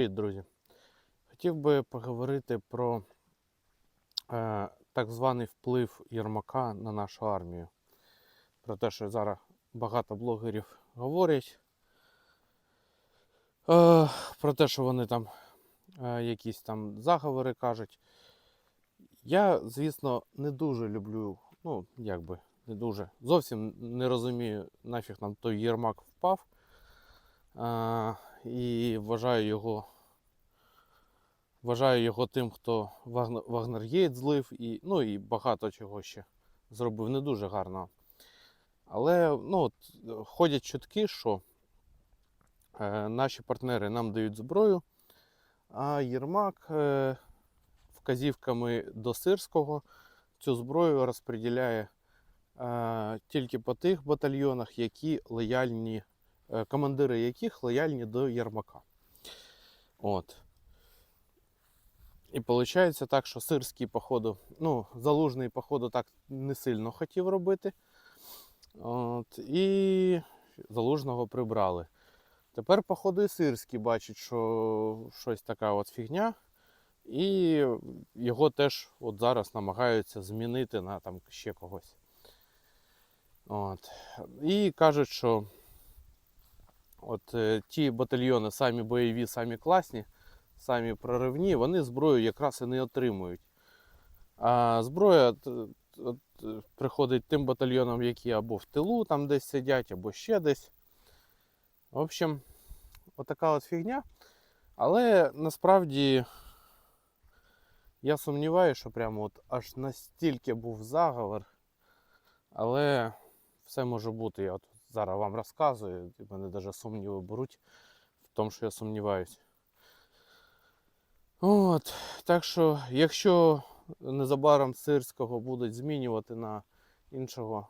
Привіт, друзі. Хотів би поговорити про е, так званий вплив Єрмака на нашу армію. Про те, що зараз багато блогерів говорять. Е, про те, що вони там е, якісь там заговори кажуть. Я, звісно, не дуже люблю, ну, як би, не дуже. Зовсім не розумію, нафіг нам той Єрмак впав. Е, і вважаю його Вважаю його тим, хто Вагн- Вагнергейт злив і, ну, і багато чого ще зробив не дуже гарно. Але ну, от, ходять чутки, що е, наші партнери нам дають зброю, а Єрмак е, вказівками до Сирського цю зброю розподіляє е, тільки по тих батальйонах, які лояльні, е, командири яких лояльні до Єрмака. От. І виходить так, що сирський, походу, ну, залужний, походу, так не сильно хотів робити. От, і залужного прибрали. Тепер, походу, і сирський бачить, що щось така от фігня. І його теж от зараз намагаються змінити на там ще когось. От. І кажуть, що от е, ті батальйони самі бойові, самі класні самі проривні, вони зброю якраз і не отримують. А зброя от, е, приходить тим батальйонам, які або в тилу там десь сидять, або ще десь. В общем, отака от фігня. Але насправді я сумніваюся, що прямо от аж настільки був заговор. Але все може бути. Я от зараз вам розказую, і мене навіть сумніви беруть в тому, що я сумніваюся. От, так що, якщо незабаром сирського будуть змінювати на іншого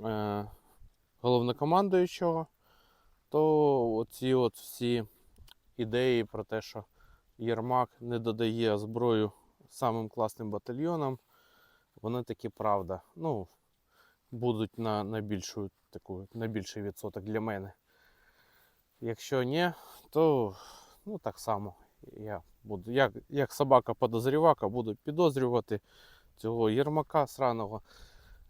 е, головнокомандуючого, то оці от всі ідеї про те, що Єрмак не додає зброю самим класним батальйонам, вони таки правда. Ну, будуть на, на, більшу, таку, на більший відсоток для мене. Якщо ні, то ну, так само я буду, як, як собака подозрівака, буду підозрювати цього Єрмака сраного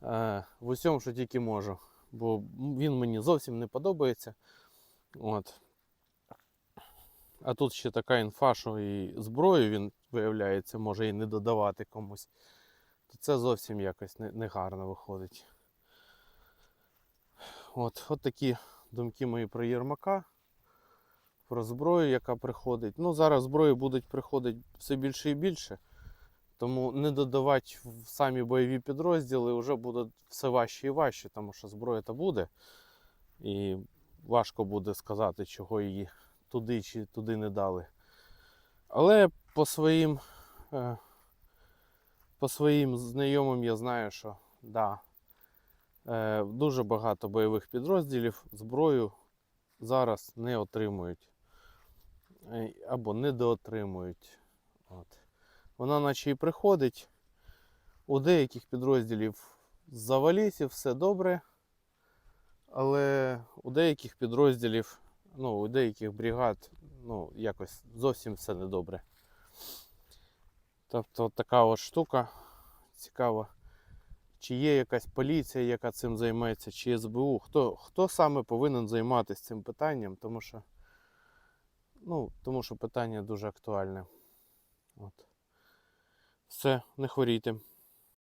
е, в усьому, що тільки можу. Бо він мені зовсім не подобається. От. А тут ще така інфа, що і зброю він, виявляється, може і не додавати комусь. То це зовсім якось не- негарно виходить. От, от такі думки мої про Єрмака про зброю, яка приходить. Ну, зараз зброї будуть приходити все більше і більше. Тому не додавати в самі бойові підрозділи вже буде все важче і важче, тому що зброя то буде. І важко буде сказати, чого її туди чи туди не дали. Але по своїм, е, по своїм знайомим я знаю, що да, е, дуже багато бойових підрозділів зброю зараз не отримують або недоотримують. От. Вона наче і приходить. У деяких підрозділів завалісів все добре, але у деяких підрозділів, ну, у деяких бригад, ну, якось зовсім все недобре. Тобто така от штука цікава. Чи є якась поліція, яка цим займається, чи СБУ, хто, хто саме повинен займатися цим питанням, тому що, ну, тому що питання дуже актуальне. От. Все, не хворійте.